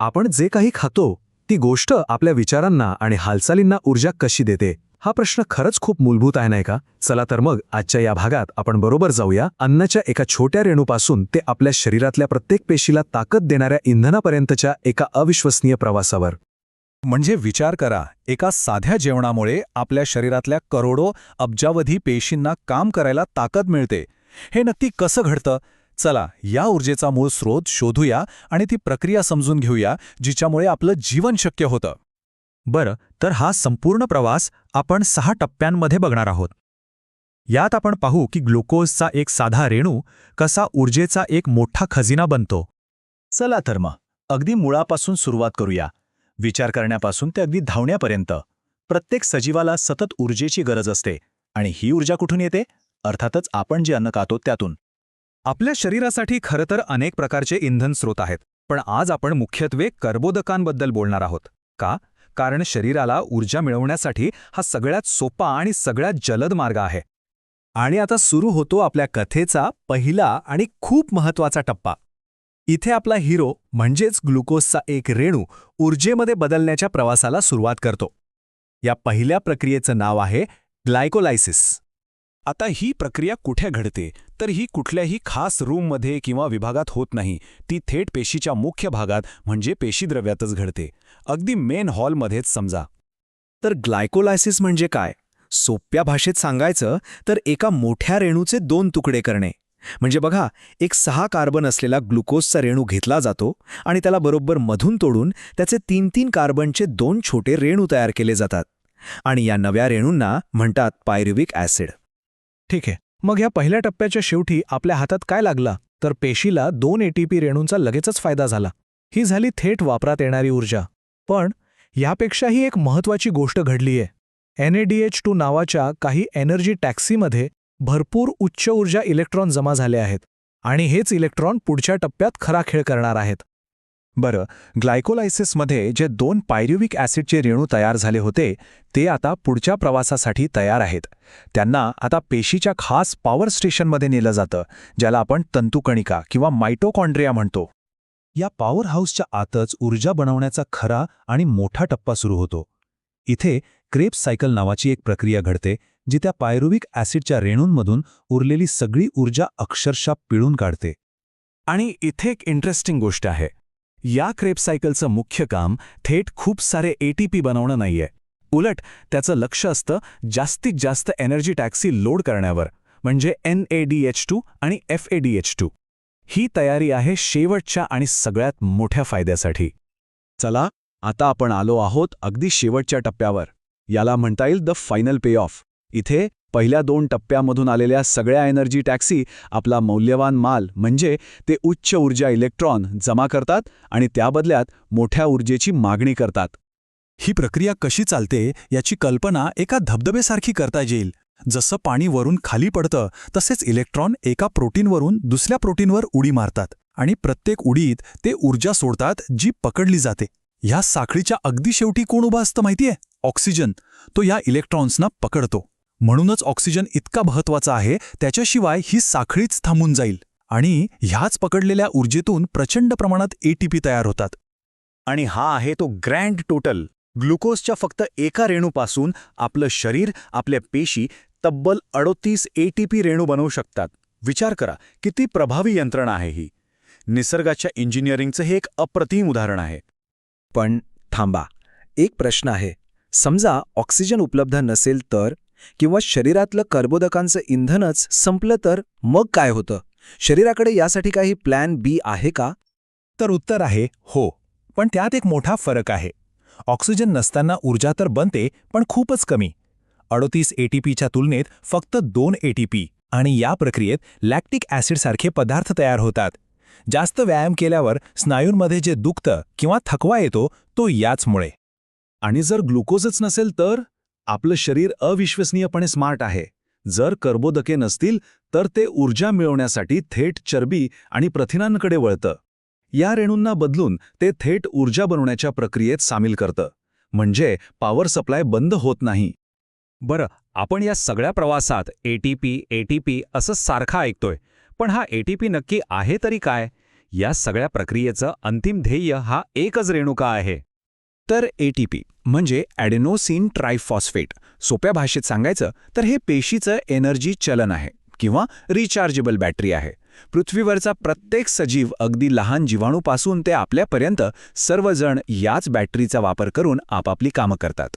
आपण जे काही खातो ती गोष्ट आपल्या विचारांना आणि हालचालींना ऊर्जा कशी देते हा प्रश्न खरंच खूप मूलभूत आहे नाही का? चला तर मग आजच्या या भागात आपण बरोबर जाऊया. अन्नाच्या एका छोट्या रेणूपासून ते आपल्या शरीरातल्या प्रत्येक पेशीला ताकद देणाऱ्या इंधनापर्यंतच्या एका अविश्वसनीय प्रवासावर. म्हणजे विचार करा एका साध्या जेवणामुळे आपल्या शरीरातल्या करोडो अब्जावधी पेशींना काम करायला ताकद मिळते. हे नक्की कसं घडतं? चला या ऊर्जेचा मूळ स्रोत शोधूया आणि ती प्रक्रिया समजून घेऊया जिच्यामुळे आपलं जीवन शक्य होतं. बरं तर हा संपूर्ण प्रवास आपण सहा टप्प्यांमध्ये बघणार आहोत. यात आपण पाहू की ग्लुकोजचा एक साधा रेणू कसा ऊर्जेचा एक मोठा खजिना बनतो. चला तर मग अगदी मुळापासून सुरुवात करूया. विचार करण्यापासून ते अगदी धावण्यापर्यंत. प्रत्येक सजीवाला सतत ऊर्जेची गरज असते आणि ही ऊर्जा कुठून येते? अर्थातच आपण जे अन्न खातो त्यातून. आपल्या शरीरासाठी खरं तर अनेक प्रकारचे इंधन स्रोत आहेत पण आज आपण मुख्यत्वे कर्बोदकांबद्दल बोलणार आहोत. का? कारण शरीराला ऊर्जा मिळवण्यासाठी हा सगळ्यात सोपा आणि सगळ्यात जलद मार्ग आहे. आणि आता सुरू होतो आपल्या कथेचा पहिला आणि खूप महत्त्वाचा टप्पा. इथे आपला हिरो म्हणजेच ग्लुकोजचा एक रेणू ऊर्जेमध्ये बदलण्याच्या प्रवासाला सुरुवात करतो. या पहिल्या प्रक्रियेचं नाव आहे ग्लायकोलायसिस. आता ही प्रक्रिया कुठे घडते तर ही कुठल्याही खास रूममध्ये किंवा विभागात होत नाही. ती थेट पेशीच्या मुख्य भागात म्हणजे पेशीद्रव्यातच घडते. अगदी मेन हॉलमध्येच समजा. तर ग्लायकोलायसिस म्हणजे काय? सोप्या भाषेत सांगायचं तर एका मोठ्या रेणूचे दोन तुकडे करणे. म्हणजे बघा एक सहा कार्बन असलेला ग्लुकोजचा रेणू घेतला जातो आणि त्याला बरोबर मधून तोडून त्याचे तीन तीन कार्बनचे दोन छोटे रेणू तयार केले जातात. आणि या नव्या रेणूंना म्हणतात पायरुविक ॲसिड. ठीक आहे. मग या पहिल्या टप्प्याच्या शेवटी आपल्या हातात काय लागला? तर पेशीला दोन एटीपी रेणूंचा लगेचच फायदा झाला. ही झाली थेट वापरात येणारी ऊर्जा. पण यापेक्षाही एक महत्वाची गोष्ट घडलीये. एनएडीएच टू नावाच्या काही एनर्जी टॅक्सीमध्ये भरपूर उच्च ऊर्जा इलेक्ट्रॉन जमा झाले आहेत. आणि हेच इलेक्ट्रॉन पुढच्या टप्प्यात खरा खेळ करणार आहेत. बरं ग्लायकोलायसिसमध्ये जे दोन पायर्युविक ॲसिडचे रेणू तयार झाले होते ते आता पुढच्या प्रवासासाठी तयार आहेत. त्यांना आता पेशीच्या खास पॉवर स्टेशनमध्ये नेलं जातं ज्याला आपण तंतुकणिका किंवा मायटोकॉन्ड्रिया म्हणतो. या पॉवर हाऊसच्या आतच ऊर्जा बनवण्याचा खरा आणि मोठा टप्पा सुरू होतो. इथे क्रेप्स सायकल नावाची एक प्रक्रिया घडते जी त्या पायरुविक ॲसिडच्या रेणूंमधून उरलेली सगळी ऊर्जा अक्षरशः पिळून काढते. आणि इथे एक इंटरेस्टिंग गोष्ट आहे. या क्रेप सायकलचं मुख्य काम थेट खूप सारे एटीपी बनवणं नाहीये. उलट त्याचं लक्ष असतं जास्तीत जास्त एनर्जी टॅक्सी लोड करण्यावर म्हणजे N A D H two आणि F A D H two ही तयारी आहे शेवटच्या आणि सगळ्यात मोठ्या फायद्यासाठी. चला आता आपण आलो आहोत अगदी शेवटच्या टप्प्यावर. याला म्हणता येईल द फायनल पे ऑफ. इथे पहिल्या दोन टप्प्यामधून आलेल्या सगळ्या एनर्जी टॅक्सी आपला मौल्यवान माल म्हणजे ते उच्च ऊर्जा इलेक्ट्रॉन जमा करतात आणि त्याबदल्यात मोठ्या ऊर्जेची मागणी करतात. ही प्रक्रिया कशी चालते याची कल्पना एका धबधबेसारखी करता येईल. जसं पाणी वरून खाली पडतं तसेच इलेक्ट्रॉन एका प्रोटीनवरून दुसऱ्या प्रोटीनवर उडी मारतात आणि प्रत्येक उडीत ते ऊर्जा सोडतात जी पकडली जाते. ह्या साखळीच्या अगदी शेवटी कोण उभा असतं माहितीये? ऑक्सिजन. तो या इलेक्ट्रॉन्सना पकडतो. म्हणूनच ऑक्सिजन इतका महत्त्वाचा आहे त्याच्याशिवाय ही साखळीच थांबून जाईल. आणि ह्याच पकडलेल्या ऊर्जेतून प्रचंड प्रमाणात एटीपी तयार होतात. आणि हा आहे तो ग्रँड टोटल. ग्लुकोजच्या फक्त एका रेणूपासून आपलं शरीर आपल्या पेशी तब्बल अडोतीस एटीपी रेणू बनवू शकतात. विचार करा किती प्रभावी यंत्रणा आहे ही. निसर्गाच्या इंजिनिअरिंगचं हे एक अप्रतिम उदाहरण आहे. पण थांबा एक प्रश्न आहे. समजा ऑक्सिजन उपलब्ध नसेल तर किंवा शरीरातलं कर्बोदकांचं इंधनच संपलं तर मग काय होतं? शरीराकडे यासाठी काही प्लॅन बी आहे का? तर उत्तर आहे हो. पण त्यात एक मोठा फरक आहे. ऑक्सिजन नसताना ऊर्जा तर बनते पण खूपच कमी. अडोतीस एटीपीच्या तुलनेत फक्त दोन एटीपी आणि या प्रक्रियेत लॅक्टिक ॲसिडसारखे पदार्थ तयार होतात. जास्त व्यायाम केल्यावर स्नायूंमध्ये जे दुखतं किंवा थकवा येतो तो याचमुळे. आणि जर ग्लुकोजच नसेल तर? आपलं शरीर अविश्वसनीयपणे स्मार्ट आहे. जर कर्बोदके नसतील तर ते ऊर्जा मिळवण्यासाठी थेट चरबी आणि प्रथिनांकडे वळतं. या रेणूंना बदलून ते थेट ऊर्जा बनवण्याच्या प्रक्रियेत सामील करतं. म्हणजे पॉवर सप्लाय बंद होत नाही. बरं आपण या सगळ्या प्रवासात एटीपी एटीपी असं सारखा ऐकतोय पण हा एटीपी नक्की आहे तरी काय? या सगळ्या प्रक्रियेचं अंतिम ध्येय हा एकच रेणुका आहे. तर एटीपी म्हणजे ॲडेनोसिन ट्रायफॉस्फेट सोप्या भाषेत सांगायचं तर हे पेशीचं एनर्जी चलन आहे किंवा रिचार्जेबल बॅटरी आहे. पृथ्वीवरचा प्रत्येक सजीव अगदी लहान जीवाणूपासून ते आपल्यापर्यंत सर्वजण याच बॅटरीचा वापर करून आपापली कामं करतात.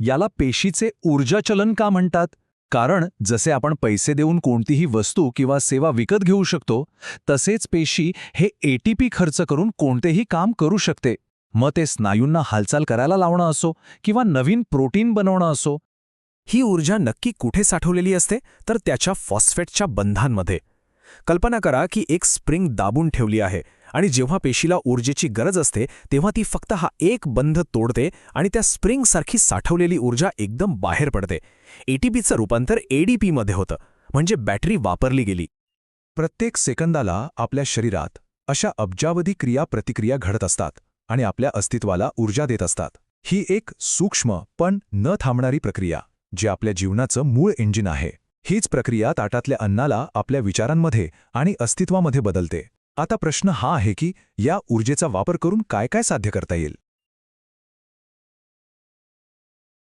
याला पेशीचे ऊर्जा चलन का म्हणतात? कारण जसे आपण पैसे देऊन कोणतीही वस्तू किंवा सेवा विकत घेऊ शकतो तसेच पेशी हे एटीपी खर्च करून कोणतेही काम करू शकते. मग ते स्नायूंना हालचाल करायला लावणं असो किंवा नवीन प्रोटीन बनवणं असो. ही ऊर्जा नक्की कुठे साठवलेली असते? तर त्याच्या फॉस्फेटच्या बंधांमध्ये. कल्पना करा की एक स्प्रिंग दाबून ठेवली आहे आणि जेव्हा पेशीला ऊर्जेची गरज असते तेव्हा ती फक्त हा एक बंध तोडते आणि त्या स्प्रिंगसारखी साठवलेली ऊर्जा एकदम बाहेर पडते. एटीपीचं रूपांतर एडीपीमध्ये होतं म्हणजे बॅटरी वापरली गेली. प्रत्येक सेकंदाला आपल्या शरीरात अशा अब्जावधी क्रिया प्रतिक्रिया घडत असतात. आणि आपल्या अस्तित्वाला ऊर्जा देत असतात. ही एक सूक्ष्म पण न थांबणारी प्रक्रिया जी आपल्या जीवनाचं मूळ इंजिन आहे. हीच प्रक्रिया ताटातल्या अन्नाला आपल्या विचारांमध्ये आणि अस्तित्वामध्ये बदलते. आता प्रश्न हा आहे की या ऊर्जेचा वापर करून काय काय साध्य करता येईल?